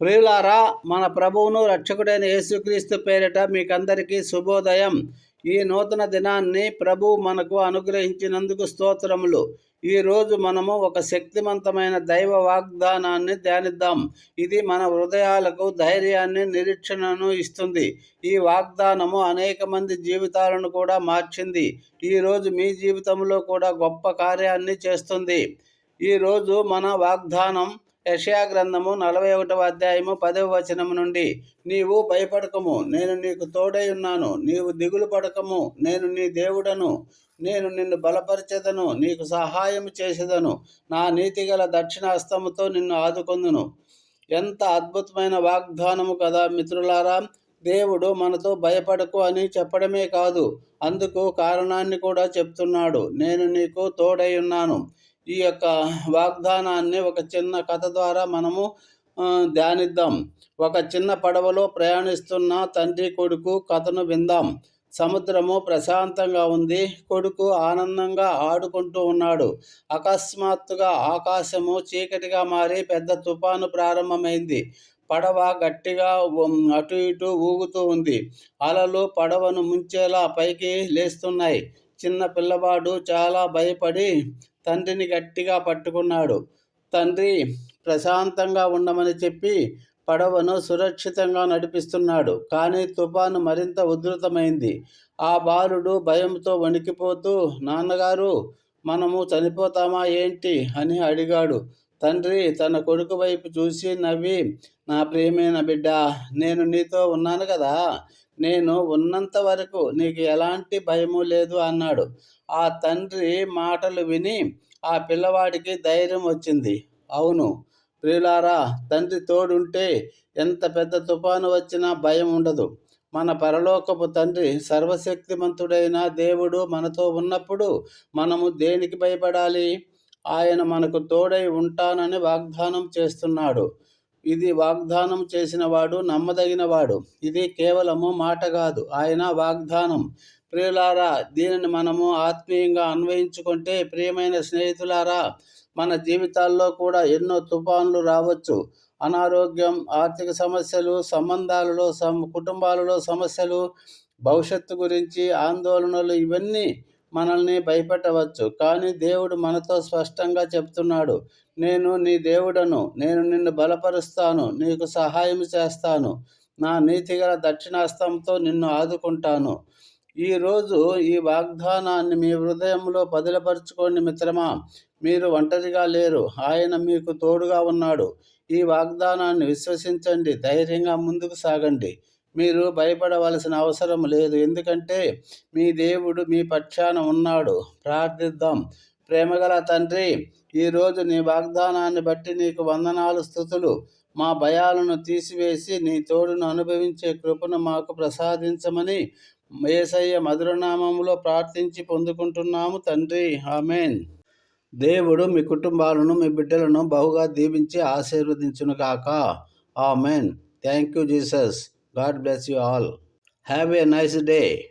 ప్రియులారా మన ప్రభువును రక్షకుడైన యేసుక్రీస్తు పేరిట మీకందరికీ శుభోదయం. ఈ నూతన దినాన్ని ప్రభు మనకు అనుగ్రహించినందుకు స్తోత్రములు. ఈ రోజు మనము ఒక శక్తివంతమైన దైవ వాగ్దానాన్ని ధ్యానిద్దాం. ఇది మన హృదయాలకు ధైర్యాన్ని నిరీక్షణను ఇస్తుంది. ఈ వాగ్దానము అనేక మంది జీవితాలను కూడా మార్చింది. ఈరోజు మీ జీవితంలో కూడా గొప్ప కార్యాన్ని చేస్తుంది. ఈ రోజు మన వాగ్దానం యషయా గ్రంథము నలభై ఒకటవ అధ్యాయము పదవ వచనము నుండి నీవు భయపడకము నేను నీకు తోడై ఉన్నాను నీవు దిగులు పడకము నేను నీ దేవుడను నేను నిన్ను బలపరిచెదను నీకు సహాయం చేసేదను నా నీతిగల దక్షిణాస్తముతో నిన్ను ఆదుకొందును. ఎంత అద్భుతమైన వాగ్దానము కదా మిత్రులారా! దేవుడు మనతో భయపడకు అని చెప్పడమే కాదు అందుకు కారణాన్ని కూడా చెప్తున్నాడు. నేను నీకు తోడై ఉన్నాను. ఈ యొక్క వాగ్దానాన్ని ఒక చిన్న కథ ద్వారా మనము ధ్యానిద్దాం. ఒక చిన్న పడవలో ప్రయాణిస్తున్న తండ్రి కొడుకు కథను విందాం. సముద్రము ప్రశాంతంగా ఉంది. కొడుకు ఆనందంగా ఆడుకుంటూ ఉన్నాడు. అకస్మాత్తుగా ఆకాశము చీకటిగా మారి పెద్ద తుఫాను ప్రారంభమైంది. పడవ గట్టిగా అటు ఇటు ఊగుతూ ఉంది. అలలు పడవను ముంచేలా పైకి లేస్తున్నాయి. చిన్న పిల్లవాడు చాలా భయపడి తండ్రిని గట్టిగా పట్టుకున్నాడు. తండ్రి ప్రశాంతంగా ఉండమని చెప్పి పడవను సురక్షితంగా నడిపిస్తున్నాడు. కానీ తుఫాను మరింత ఉధృతమైంది. ఆ బాలుడు భయంతో వణికిపోతూ నాన్నగారు మనము చనిపోతామా ఏంటి? అని అడిగాడు. తండ్రి తన కొడుకు వైపు చూసి నవ్వి నా ప్రియమైన బిడ్డ నేను నీతో ఉన్నాను కదా. నేను ఉన్నంత వరకు నీకు ఎలాంటి భయము లేదు అన్నాడు. ఆ తండ్రి మాటలు విని ఆ పిల్లవాడికి ధైర్యం వచ్చింది. అవును ప్రియులారా తండ్రి తోడుంటే ఎంత పెద్ద తుఫాను వచ్చినా భయం ఉండదు. మన పరలోకపు తండ్రి సర్వశక్తిమంతుడైన దేవుడు మనతో ఉన్నప్పుడు మనము దేనికి భయపడాలి? ఆయన మనకు తోడై ఉంటానని వాగ్దానం చేస్తున్నాడు. ఇది వాగ్దానం చేసినవాడు నమ్మదగినవాడు. ఇది కేవలము మాట కాదు. ఆయన వాగ్దానం. ప్రియులారా దీనిని మనము ఆత్మీయంగా అన్వయించుకుంటే ప్రియమైన స్నేహితులారా మన జీవితాల్లో కూడా ఎన్నో తుఫాన్లు రావచ్చు. అనారోగ్యం ఆర్థిక సమస్యలు సంబంధాలలో సమ కుటుంబాలలో సమస్యలు భవిష్యత్తు గురించి ఆందోళనలు ఇవన్నీ మనల్ని భయపెట్టవచ్చు. కానీ దేవుడు మనతో స్పష్టంగా చెప్తున్నాడు నేను నీ దేవుడను నేను నిన్ను బలపరుస్తాను నీకు సహాయం చేస్తాను. నా నీతిగల దక్షిణాస్తంతో నిన్ను ఆదుకుంటాను. ఈరోజు ఈ వాగ్దానాన్ని మీ హృదయంలో పదిలపరుచుకోండి మిత్రమా. మీరు ఒంటరిగా లేరు. ఆయన మీకు తోడుగా ఉన్నాడు. ఈ వాగ్దానాన్ని విశ్వసించండి. ధైర్యంగా ముందుకు సాగండి. మీరు భయపడవలసిన అవసరం లేదు. ఎందుకంటే మీ దేవుడు మీ పక్షాన ఉన్నాడు. ప్రార్థిద్దాం. ప్రేమగల తండ్రి ఈరోజు నీ వాగ్దానాన్ని బట్టి నీకు వందనాలు స్థుతులు. మా భయాలను తీసివేసి నీ తోడును అనుభవించే కృపను మాకు ప్రసాదించమని ఏసయ్య మధురనామంలో ప్రార్థించి పొందుకుంటున్నాము తండ్రి. ఆమెన్. దేవుడు మీ కుటుంబాలను మీ బిడ్డలను బహుగా దీవించి ఆశీర్వదించును కాక amen. Thank you Jesus. God bless you all. Have a nice day.